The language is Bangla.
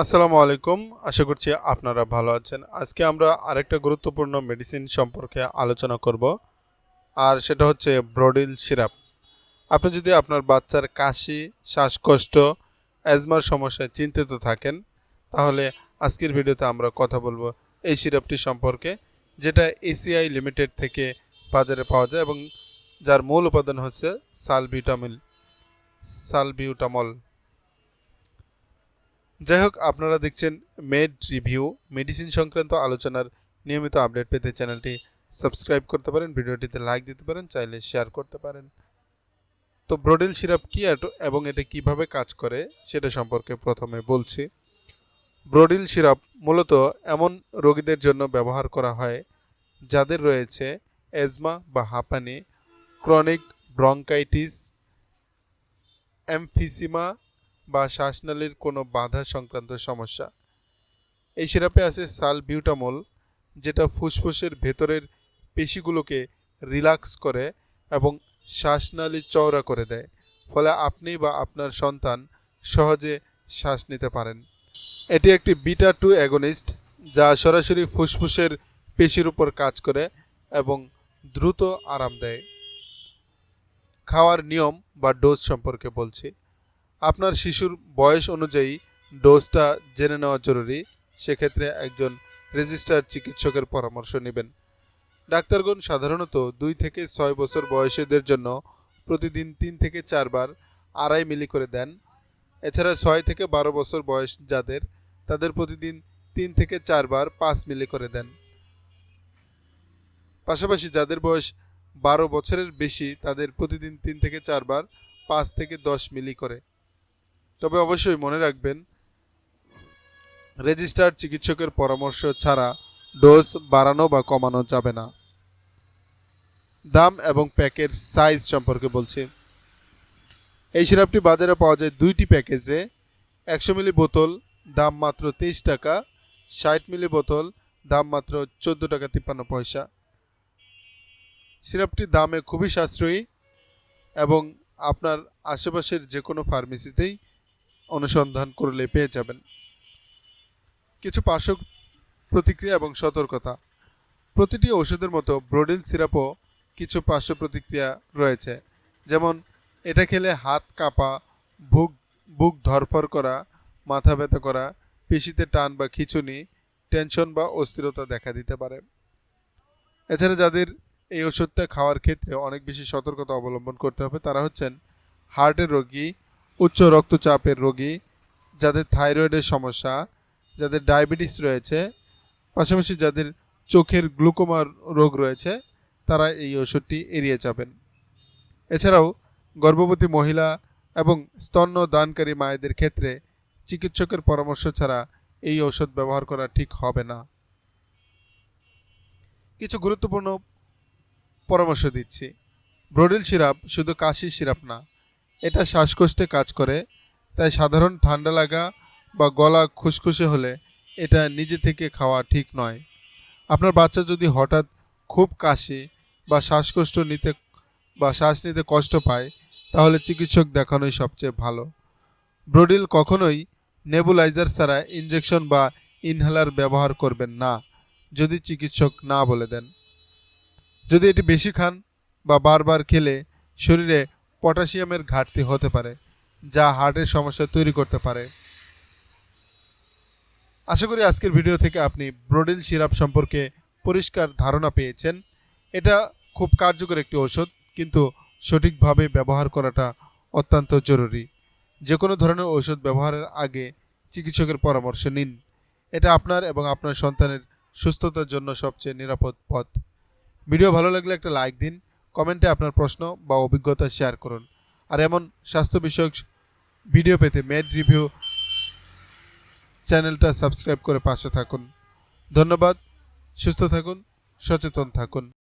আসসালামু আলাইকুম। আশা করছি আপনারা ভালো আছেন। আজকে আমরা আরেকটা গুরুত্বপূর্ণ মেডিসিন সম্পর্কে আলোচনা করব, আর সেটা হচ্ছে ব্রোডিল সিরাপ আপনি যদি আপনার বাচ্চার কাশি, শ্বাসকষ্ট অ্যাজমার সমস্যায় চিন্তিত থাকেন, তাহলে আজকের ভিডিওতে আমরা কথা বলব এই সিরাপটি সম্পর্কে, যেটা এসিআই লিমিটেড থেকে বাজারে পাওয়া যায় এবং যার মূল উপাদান হচ্ছে সালবিউটামিল, সালবিউটামল। যাই হোক আপনারা দেখছেন মেড রিভিউ, মেডিসিন সংক্রান্ত আলোচনার নিয়মিত আপডেট পেতে চ্যানেলটি সাবস্ক্রাইব করতে পারেন, ভিডিওটিতে লাইক দিতে পারেন, চাইলে শেয়ার করতে পারেন। তো ব্রোডেল সিরাপ কি এবং এটা কীভাবে কাজ করে সেটা সম্পর্কে প্রথমে বলছি। ব্রোডিল সিরাপ মূলত এমন রোগীদের জন্য ব্যবহার করা হয় যাদের রয়েছে এজমা বা হাঁপানি, ক্রনিক ব্রঙ্কাইটিস এমফিসিমা বা শ্বাসনালীর কোনো বাধা সংক্রান্ত সমস্যা। এই সিরাপে আছে সালবিউটামল, যেটা ফুসফুসের ভেতরের পেশিগুলোকে রিল্যাক্স করে এবং শ্বাসনালী চওড়া করে দেয়। ফলে আপনি বা আপনার সন্তান সহজে শ্বাস নিতে পারেন। এটি একটি বিটা টু অ্যাগনিস্ট, যা সরাসরি ফুসফুসের পেশির উপর কাজ করে এবং দ্রুত আরাম দেয়। খাওয়ার নিয়ম বা ডোজ সম্পর্কে বলছি। আপনার শিশুর বয়স অনুযায়ী ডোজটা জেনে নেওয়া জরুরি। সেক্ষেত্রে একজন রেজিস্টার্ড চিকিৎসকের পরামর্শ নেবেন। ডাক্তারগণ সাধারণত দুই থেকে ছয় বছর বয়সীদের জন্য প্রতিদিন তিন থেকে চারবার আড়াই মিলি করে দেন। এছাড়া ছয় থেকে বারো বছর বয়স যাদের, তাদের প্রতিদিন তিন থেকে চারবার পাঁচ মিলি করে দেন। পাশাপাশি যাদের বয়স বারো বছরের বেশি, তাদের প্রতিদিন তিন থেকে চারবার পাঁচ থেকে দশ মিলি করে। তবে অবশ্যই মনে রাখবেন, রেজিস্টার্ড চিকিৎসকের পরামর্শ ছাড়া ডোজ বাড়ানো বা কমানো যাবে না। দাম এবং প্যাকের সাইজ সম্পর্কে বলছি। এই সিরাপটি বাজারে পাওয়া যায় দুইটি প্যাকেজে, একশো মিলি বোতল, দাম মাত্র তেইশ টাকা, ষাট মিলি বোতল, দাম মাত্র চোদ্দ টাকা তিপ্পান্ন পয়সা। সিরাপটি দামে খুবই সাশ্রয়ী এবং আপনার আশেপাশের যে কোনো ফার্মেসিতেই অনুসন্ধান করলে পেয়ে যাবেন। কিছু পার্শ্ব প্রতিক্রিয়া এবং সতর্কতা। প্রতিটি ওষুধের মতো ব্রোডিল সিরাপও কিছু পার্শ্ব প্রতিক্রিয়া রয়েছে। যেমন, এটা খেলে হাত কাঁপা, বুক বুক ধরফর করা, মাথা ব্যথা করা, পেশিতে টান বা খিচুনি, টেনশন বা অস্থিরতা দেখা দিতে পারে। এছাড়া যাদের এই ওষুধটা খাওয়ার ক্ষেত্রে অনেক বেশি সতর্কতা অবলম্বন করতে হবে, তারা হচ্ছেন হার্টের রোগী উচ্চ রক্তচাপের রোগী, যাদের থাইরয়েডের সমস্যা, যাদের ডায়াবেটিস রয়েছে, পাশাপাশি যাদের চোখের গ্লুকোমার রোগ রয়েছে, তারা এই ওষুধটি এড়িয়ে যাবেন। এছাড়াও গর্ভবতী মহিলা এবং স্তন্য দানকারী মায়েদের ক্ষেত্রে চিকিৎসকের পরামর্শ ছাড়া এই ওষুধ ব্যবহার করা ঠিক হবে না। কিছু গুরুত্বপূর্ণ পরামর্শ দিচ্ছি। ব্রোডিল সিরাপ শুধু কাশির সিরাপ না এটা শ্বাসকষ্টে কাজ করে, তাই সাধারণ ঠান্ডা লাগা বা গলা খুসখুসে হলে এটা নিজে থেকে খাওয়া ঠিক নয়। আপনার বাচ্চা যদি হঠাৎ খুব কাশি বা শ্বাসকষ্ট নিতে, বা শ্বাস নিতে কষ্ট পায়, তাহলে চিকিৎসক দেখানোই সবচেয়ে ভালো। ব্রোডিল কখনোই নেবুলাইজার ছাড়া ইনজেকশন বা ইনহেলার ব্যবহার করবেন না, যদি চিকিৎসক না বলে দেন। যদি এটি বেশি খান বা বারবার খেলে, শরীরে পটাশিয়ামের ঘাটতি হতে পারে, যা হার্টের সমস্যা তৈরি করতে পারে। আশা করি আজকের ভিডিও থেকে আপনি ব্রোডিল সিরাপ সম্পর্কে পরিষ্কার ধারণা পেয়েছেন। এটা খুব কার্যকর একটি ওষুধ কিন্তু সঠিকভাবে ব্যবহার করাটা অত্যন্ত জরুরি। যে কোনো ধরনের ওষুধ ব্যবহারের আগে চিকিৎসকের পরামর্শ নিন। এটা আপনার এবং আপনার সন্তানের সুস্থতার জন্য সবচেয়ে নিরাপদ পথ। ভিডিও ভালো লাগলে একটা লাইক দিন কমেন্টে আপনার প্রশ্ন বা অভিজ্ঞতা শেয়ার করুন। আর এমন স্বাস্থ্য বিষয়ক ভিডিও পেতে মেড রিভিউ চ্যানেলটা সাবস্ক্রাইব করে পাশে থাকুন। ধন্যবাদ, সুস্থ থাকুন, সচেতন থাকুন।